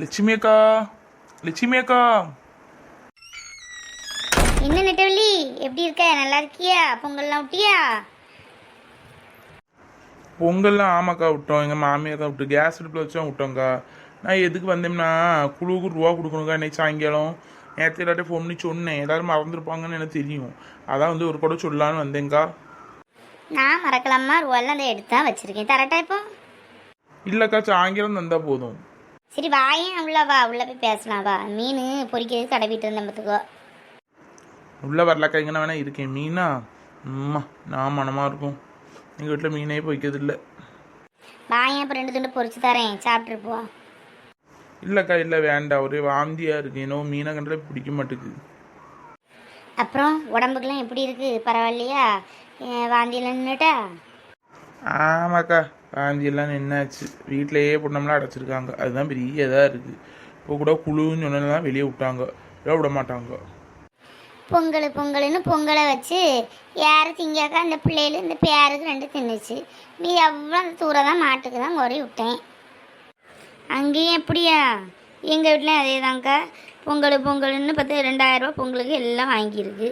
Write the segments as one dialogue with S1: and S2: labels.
S1: லட்சுமி அக்கா லட்சுமி அக்கா
S2: என்ன நெட்டவள்ளி எப்படி இருக்க? நல்லா இருக்கியா? பொங்கல்லாம் விட்டியா?
S1: பொங்கல்லாம் ஆமாக்கா விட்டோம். எங்கள் மாமியார் தான் விட்டு. கேஸ் அடுப்பில் வச்சு தான் விட்டோங்க்கா நான் எதுக்கு வந்தேன்னா குழுவுக்கு ரூபா கொடுக்கணுக்கா இன்னைக்கு சாயங்காலம். நேற்று எல்லாட்டையும் ஃபோன் பண்ணி சொன்னேன். எல்லாரும் மறந்துருப்பாங்கன்னு எனக்கு தெரியும். அதான் வந்து ஒரு கூட சொல்லலான்னு வந்தேங்க்கா
S2: நான் மறக்கலாமா? ரூபாலாம் அதை எடுத்து தான் வச்சிருக்கேன். தரட்டா இப்போ?
S1: இல்லைக்கா சாயங்காலம் தந்தா போதும்.
S2: சரி வாயேன் உள்ள வா உள்ள போய் பேசலாம் வா. மீன் பொரிக்கிறது கடவிட்டு இருந்தேன் பார்த்துக்கோ.
S1: உள்ளே வரலக்கா இங்கே வேணா இருக்கேன். மீனா? அம்மா நான் மனமாக இருக்கும். எங்கள் வீட்டில் மீனே பொய்க்கிறது இல்லை
S2: வாயேன் இப்போ ரெண்டு துண்டு பொரிச்சு தரேன். சாப்பிட்ரு போ.
S1: இல்லைக்கா இல்லை வேண்டாம் ஒரே வாந்தியாக இருக்கு. என்னவோ மீனை கண்டாலே பிடிக்க மாட்டேங்குது
S2: அப்புறம் உடம்புக்குலாம் எப்படி இருக்கு? பரவாயில்லையா? வாந்தியில் நின்றுட்டா
S1: ஆமாக்கா காந்தியெல்லாம் நின்னாச்சு. வீட்டிலேயே பொண்ணம்லாம் அடைச்சிருக்காங்க. அதுதான் பெரிய இதாக இருக்குது இப்போ கூட குழுன்னு சொன்னதான் வெளியே விட்டாங்க. இல்லை விட மாட்டாங்க.
S2: பொங்கல் பொங்கல்னு பொங்கலை வச்சு யார் திங்காக்கா அந்த பிள்ளையில இந்த பேருக்கு ரெண்டு தின்னுச்சு. நீ எவ்வளோ அந்த தூரம் தான் மாட்டுக்கு தான் குறை விட்டேன். அங்கேயும் எப்படியா? எங்கள் வீட்டிலையும் அதே தாங்க்கா பொங்கல் பொங்கல்னு பார்த்து ரெண்டாயிரரூபா பொங்கலுக்கு எல்லாம் வாங்கியிருக்கு.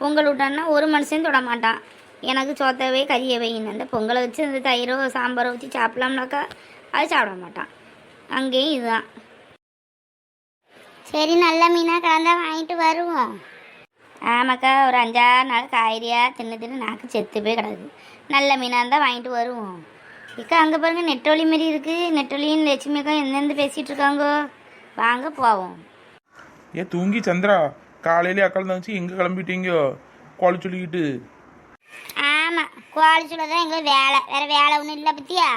S2: பொங்கல் விட்டான்னா ஒரு மனுஷன் தொட மாட்டான். எனக்கு சோத்தவே கறியை வையின்னு அந்த பொங்கலை வச்சு அந்த தயிரோ சாம்பாரோ வச்சு சாப்பிட்லாம்னாக்கா அது சாப்பிட மாட்டான். அங்கேயும் இதுதான். சரி நல்ல மீனாக கலந்தா வாங்கிட்டு வருவோம். ஆமாக்கா ஒரு அஞ்சாறு நாள் காய்கறியாக தின்னு தின்னு நாக்கு செத்து போய் கிடக்குது நல்ல மீனாக இருந்தால் வாங்கிட்டு வருவோம். இக்கா அங்கே பாருங்க நெட்டொலி மாரி இருக்குது நெட்டொலியும் லட்சுமி அக்கா எந்தெந்த பேசிகிட்டு இருக்காங்கோ? வாங்க போவோம்.
S1: ஏன் தூங்கி சந்திரா. காலையிலே அக்கால் தந்துச்சு எங்கே கிளம்பிட்டீங்க? கோழி சொல்லிக்கிட்டு.
S2: ஆமாம் சுட தான் எங்களுக்கு வேலை. வேறு வேலை ஒன்றும் இல்லை பத்தியா?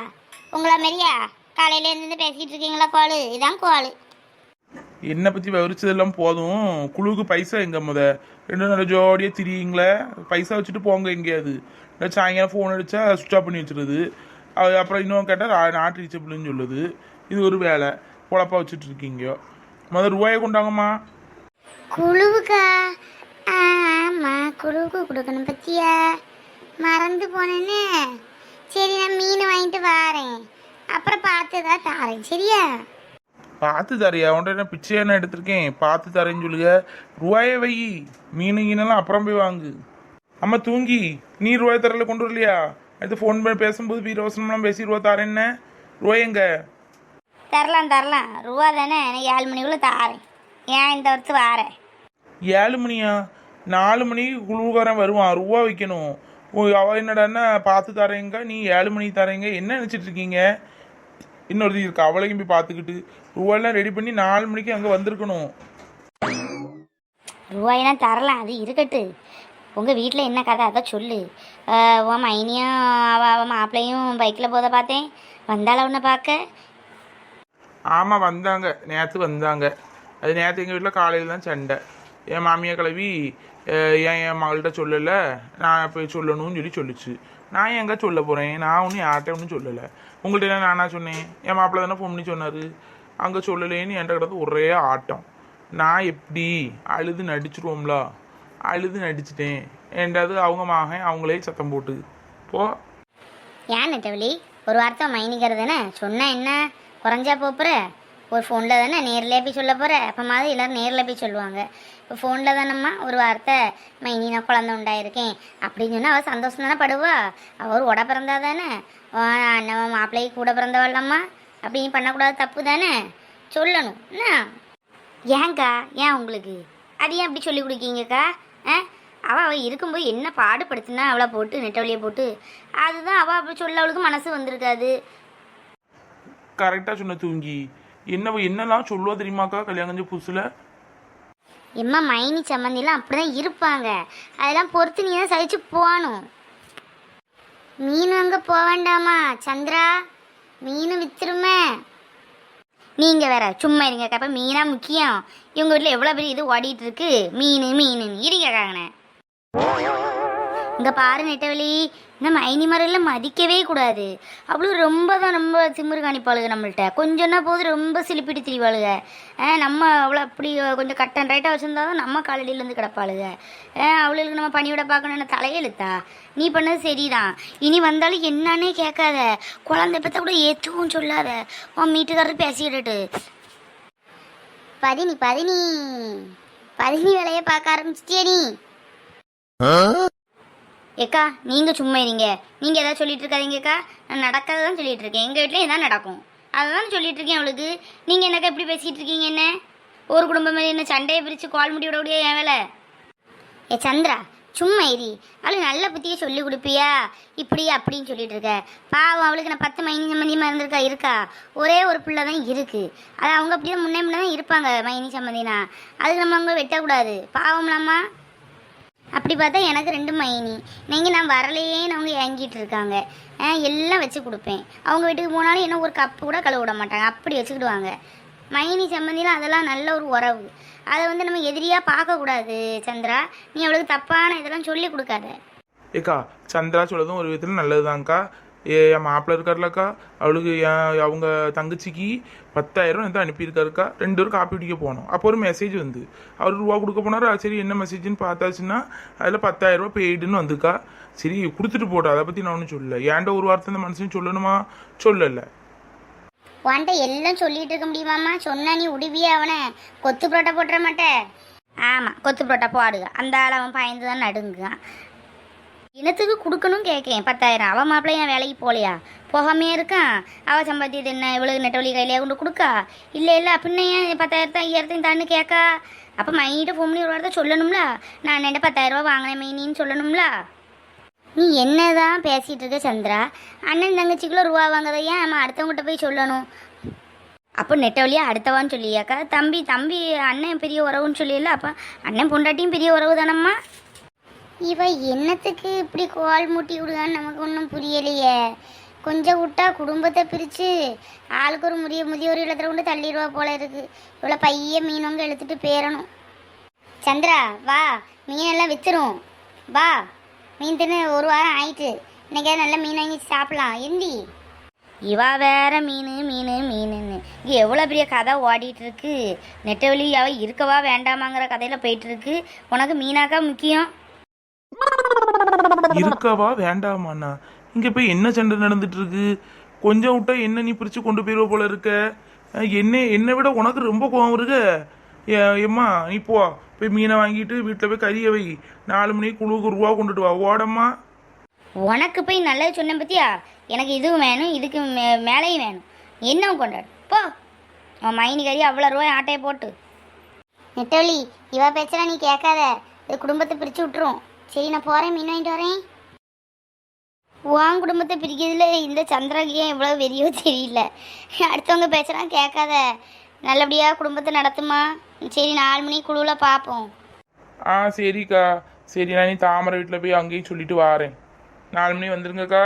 S2: உங்களை மாரியா காலையில இருந்து பேசிக்கிட்டு இருக்கீங்களா கோழு இதான் கோழு
S1: என்னை பற்றி விவரிச்சதெல்லாம் போதும். குழுவுக்கு பைசா எங்க முத? ரெண்டு நாள் ஜோடியாக திரியுங்களே. பைசா வச்சுட்டு போங்க எங்கேயாவது இல்லை சாயங்காலம் ஃபோன் அடித்தா சுவிச் ஆஃப் பண்ணி வச்சிருது. அது அப்புறம் இன்னும் கேட்டால் நாட் ரீச்சபிள்னு சொல்லுது. இது ஒரு வேலை. பொழப்பா வச்சுட்டு இருக்கீங்க முதல் ரூபாயை கொண்டாங்கம்மா.
S2: குழுவுக்கா? ஆமாம் குழுவுக்கு கொடுக்கணும் பத்தியா? மறந்து போனேன்னு சரி நான் மீன் வாங்கிட்டு வாரேன். அப்புறம் பார்த்து தான் தாரேன் சரியா?
S1: பார்த்து தரையா? உன்ட்ட என்ன பிச்சையா நான் எடுத்திருக்கேன். பார்த்து தரேன்னு சொல்லுங்க. ரூபாயே வை. மீன் கீனெல்லாம் அப்புறம் போய் வாங்கு. அம்மா தூங்கி. நீ ரூபாய் தரல கொண்டு வரலையா? அடுத்து ஃபோன் பண்ணி பேசும்போது வீரவசனம்லாம் பேசி ரூபா தரேன்ன ரூபாய் எங்க?
S2: தரலாம் தரலாம். ரூபா தானே. எனக்கு ஏழு மணிக்குள்ளே தாரேன். ஏன் இந்த வருஷத்து வாரேன்?
S1: ஏழு மணியா? நாலு மணிக்கு குழுக்காரன் வருவான் ரூபா வைக்கணும். ஓ, அவ என்னடான்னா பார்த்து தரேங்க நீ ஏழு மணிக்கு தரேங்க. என்ன நினச்சிட்டு இருக்கீங்க? இன்னொருத்தி இருக்கு அவளையும் போய் பார்த்துக்கிட்டு. ரூபாயெல்லாம் ரெடி பண்ணி நாலு மணிக்கு அங்கே வந்திருக்கணும்.
S2: ரூபாயெல்லாம் தரலாம் அது இருக்கட்டு. உங்கள் வீட்டில் என்ன கதை அதை சொல்லு. உன் மைனியும் அவ அவ மாப்பிள்ளையும் பைக்கில் போத பார்த்தேன். வந்தாள உன்னை பார்க்க?
S1: ஆமாம் வந்தாங்க. நேற்று வந்தாங்க. அது நேற்று எங்கள் வீட்டில் காலையில் தான் சண்டை. என் மாமியார் கிளவி ஏன் என் மகள்கிட்ட சொல்லலை? நான் போய் சொல்லணும்னு சொல்லி சொல்லுச்சு. நான் எங்கே சொல்ல போகிறேன் நான் ஒன்றும் யார்கிட்ட ஒன்றும் சொல்லலை. உங்கள்கிட்ட என்ன நானா சொன்னேன்? என் மாப்பிள்ளை தானே ஃபோன் பண்ணி சொன்னார். அங்கே சொல்லலேன்னு என்கிட்ட கிடந்து ஒரே ஆட்டம். நான் எப்படி அழுது நடிச்சிருவோம்ல? அழுது நடிச்சிட்டேன். ஏண்டாவது அவங்க மகன் அவங்களே சத்தம் போட்டு. போ.
S2: ஏன் நெட்டவழி ஒரு வார்த்தை மைனிக்கிறது தானே என்ன? குறைஞ்சா போப்புற ஒரு ஃபோனில் தானே நேரில் போய் சொல்ல போகிற அப்போ மாதிரி எல்லோரும் நேரில் போய் சொல்லுவாங்க. இப்போ ஃபோனில் தானம்மா ஒரு வார்த்தை? மைனி நான் குழந்த உண்டாயிருக்கேன். அப்படின்னு சொன்னால் அவள் சந்தோஷம் தானே படுவா? அவர் உட பிறந்தா தானே? அண்ணன் மாப்பிள்ளைக்கு கூட பிறந்தவள்ளம்மா. அப்படின்னு பண்ணக்கூடாது தப்பு தானே? சொல்லணும். என்ன? ஏங்க்கா ஏன் உங்களுக்கு? அது ஏன் அப்படி சொல்லி கொடுக்கீங்கக்கா? ஆ? அவள் அவள் இருக்கும்போது என்ன பாடுபடுத்தினா அவளை போட்டு நெட்டவழியை போட்டு? அதுதான் அவள் அப்படி சொல்ல அவளுக்கு மனசு வந்திருக்காது.
S1: கரெக்டாக சொன்ன தூங்கி. என்ன என்னெல்லாம் சொல்லுவா தெரியுமாக்கா கல்யாணம் கஞ்சி புதுசில்?
S2: எம்மா மைனி சம்மந்திலாம் அப்படிதான் இருப்பாங்க. அதெல்லாம் பொறுத்து நீ தான் சகிச்சு போகணும். மீன் அங்கே போக வேண்டாமா? சந்திரா மீன் வித்துருமே. நீங்கள் வேற சும்மா இருங்க அப்போ மீனா முக்கியம். இவங்க வீட்டில் எவ்வளோ பெரிய இது ஓடிட்டு இருக்கு? மீன் மீன் இருங்க காங்கண்ணே இங்கே பாரு நெட்டவெளி. இந்த மைனி மரம்லாம் மதிக்கவே கூடாது. அவ்வளோ ரொம்ப தான் ரொம்ப திமிரு காணிப்பாளுங்க நம்மள்ட்ட. கொஞ்சம்னா போது ரொம்ப சிலிப்பிட்டு திரிவாளுக நம்ம அவ்வளோ அப்படி கொஞ்சம் கட் அண்ட் ரைட்டாக வச்சுருந்தா தான் நம்ம காலடியிலேருந்து கிடப்பாளுங்க அவளுக்கு நம்ம பணியோட பார்க்கணும்னு தலையெழுத்தா? நீ பண்ணது சரிதான். இனி வந்தாலும் என்னன்னே கேட்காத. குழந்தை பற்ற கூட எதுவும் சொல்லாத. உன் வீட்டுக்காரர் பேசிக்கிட்டு பதினி பதினி. பதினி வேலையை பார்க்க ஆரம்பிச்சிட்டியே நீ? ஏக்கா நீங்கள் சும்மா இருங்க. நீங்கள் எதாவது சொல்லிட்டு இருக்காதீங்கக்கா. நான் நடக்காதான் சொல்லிட்டு இருக்கேன். எங்கள் வீட்லயும் இதான் நடக்கும். அதான் சொல்லிட்டு இருக்கேன் அவளுக்கு. நீங்கள் என்னக்கா இப்படி பேசிகிட்டு இருக்கீங்க என்ன? ஒரு குடும்பம் மாதிரி என்ன சண்டையை பிரித்து கால் முடி விட முடியாது என் வேலை? ஏ சந்திரா சும்மா இரி. அவளுக்கு நல்ல புத்தியை சொல்லி கொடுப்பியா? இப்படி அப்படின்னு சொல்லிட்டு இருக்க. பாவம் அவளுக்கு நான் பத்து மைனி சம்மந்தியமாக இருந்திருக்கா? இருக்கா. ஒரே ஒரு பிள்ளை தான் இருக்குது அது அவங்க அப்படியே முன்னே முன்னே தான் இருப்பாங்க மைனி சம்மந்தினா அதுக்கு நம்ம அவங்க வெட்டக்கூடாது. பாவம்லாமா? அப்படி பார்த்தா எனக்கு ரெண்டு மைனி. நீங்கள் நான் வரலையேன்னு அவங்க ஏங்கிட்டு இருக்காங்க. எல்லாம் வச்சு கொடுப்பேன். அவங்க வீட்டுக்கு போனாலும் என்ன ஒரு கப்பு கூட கழுவ விட மாட்டாங்க. அப்படி வச்சுக்கிடுவாங்க. மைனி சம்மந்திலாம் அதெல்லாம் நல்ல ஒரு உறவு. அதை வந்து நம்ம எதிரியாக பார்க்கக்கூடாது சந்திரா. நீ அவளுக்கு தப்பான இதெல்லாம் சொல்லி கொடுக்காத.
S1: ஏக்கா சந்திரா சொல்லதும் ஒரு விதத்தில் நல்லதுதான்க்கா. என் மாப்பிள்ள இருக்கார்லக்கா. அவளுக்கு என் அவங்க தங்கச்சிக்கு பத்தாயிரம் வந்து அனுப்பியிருக்காருக்கா. ரெண்டு பேரும் காப்பி குடிக்க போனோம். அப்போ ஒரு மெசேஜ் வந்து அவர் ரூபா கொடுக்க போனார். சரி என்ன மெசேஜ்னு பார்த்தாச்சுன்னா அதில் பத்தாயிரம் ரூபா பெய்டுன்னு வந்துக்கா. சரி கொடுத்துட்டு போட்டா அதை பற்றி நான் ஒன்றும் சொல்லலை. ஏன்டா ஒரு வார்த்தை இந்த மனுஷன் சொல்லணுமா? சொல்லலை.
S2: உன்ட்ட எல்லாம் சொல்லிட்டு இருக்க முடியுமாம்மா? சொன்னா நீ உடுவியே அவனை. கொத்து புரோட்டா போட்டுற மாட்டே. ஆமாம் கொத்து புரோட்டா போடுக அந்த ஆள் அவன் பயந்து தான் நடுங்குறான். இனத்துக்கு கொடுக்கணும் கேட்கேன் பத்தாயிரம். அவன் மாப்பிள்ளை என் வேலைக்கு போகலையா? போகாமே இருக்கான் அவள் சம்பாத்தியது என்ன இவ்வளவு நெட்டவழி கையிலே கொண்டு கொடுக்கா? இல்லை இல்லை அப்படின்னா ஏன் பத்தாயிரத்தை ஐயாயிரத்தையும் தான்னு கேட்கா? அப்போ மைனிட்ட ஃபோன் பண்ணி ஒரு வார்த்தை சொல்லணும்ல? நான் என்னட்ட பத்தாயிரம் ரூபா வாங்கினேன் மைனின்னு சொல்லணும்ல? நீ என்னதான் பேசிகிட்டு இருக்க சந்திரா? அண்ணன் தங்கச்சிக்குள்ள ரூபா வாங்குறத ஏன் நம்ம அடுத்தவங்ககிட்ட போய் சொல்லணும்? அப்போ நெட்ட வழியா அடுத்தவான்னு சொல்லியாக்கா? தம்பி தம்பி அண்ணன் பெரிய உறவுன்னு சொல்லியில அப்போ அண்ணன் பொண்டாட்டியும் பெரிய உறவு தானம்மா இவ என்னத்துக்கு இப்படி கோல் மூட்டி விடுதான்னு நமக்கு ஒன்றும் புரியலையே. கொஞ்சம் விட்டா குடும்பத்தை பிரித்து ஆளுக்கு ஒரு முதிய முதியோர் இல்லத்தில் கொண்டு தள்ளிடுவா போல இருக்கு. இவ்வளோ பைய மீனவங்க இழுத்துட்டு பேரணும். சந்திரா வா. மீனெல்லாம் விற்றுரும் வா. மீன் தின்னு ஒரு வாரம் ஆயிட்டு இன்னைக்கே நல்ல மீன் வாங்கி சாப்பிடலாம். எந்தி இவா வேற மீன் மீன் மீனுன்னு. இங்கே எவ்வளோ பெரிய கதை ஓடிட்டு இருக்கு. நெட்டவெளி அவள் இருக்கவா வேண்டாமாங்கிற கதையில் போயிட்டு இருக்கு. உனக்கு மீனாக்கா முக்கியம்.
S1: இருக்கவா? வேண்டாமாண்ணா இங்க போய் என்ன சண்டை நடந்துட்டு இருக்கு கொஞ்சம் விட்டா என்ன நீ பிரிச்சு கொண்டு போயிருவ போல இருக்க? என்ன என்னை விட உனக்கு ரொம்ப கோவம் இருக்கு எம்மா நீ போ. போய் மீனை வாங்கிட்டு வீட்டில் போய் கறியை வை. நாலு மணிக்கு குழுவுக்கு ரூபா கொண்டுட்டு வா. ஓடம்மா.
S2: உனக்கு போய் நல்லது சொன்னேன் பத்தியா? எனக்கு இதுவும் வேணும் இதுக்கு மே- மேலேயும் வேணும். என்ன கொண்டாடு? போ. உன் மைனி கறி அவ்வளோ ரூபாய் ஆட்டையை போட்டு. நெட்டோலி இவ பேச்சலாம் நீ கேட்காத. இது குடும்பத்தை பிரித்து விட்டுரும். சரி நான் போகிறேன் மீன் வாங்கிட்டு வரேன். உன் குடும்பத்தை பிரிக்கிறதுல இந்த சந்திரக்கு ஏன் இவ்வளோ வெறியோ தெரியல. அடுத்தவங்க பேசுகிறான் கேட்காத. நல்லபடியாக குடும்பத்தை நடத்துமா? சரி நாலு மணி குழுவில் பார்ப்போம்
S1: ஆ சரிக்கா. சரி நான் நீ தாமரை வீட்டில் போய் அங்கேயும் சொல்லிட்டு வாரேன். நாலு மணி வந்துருங்கக்கா.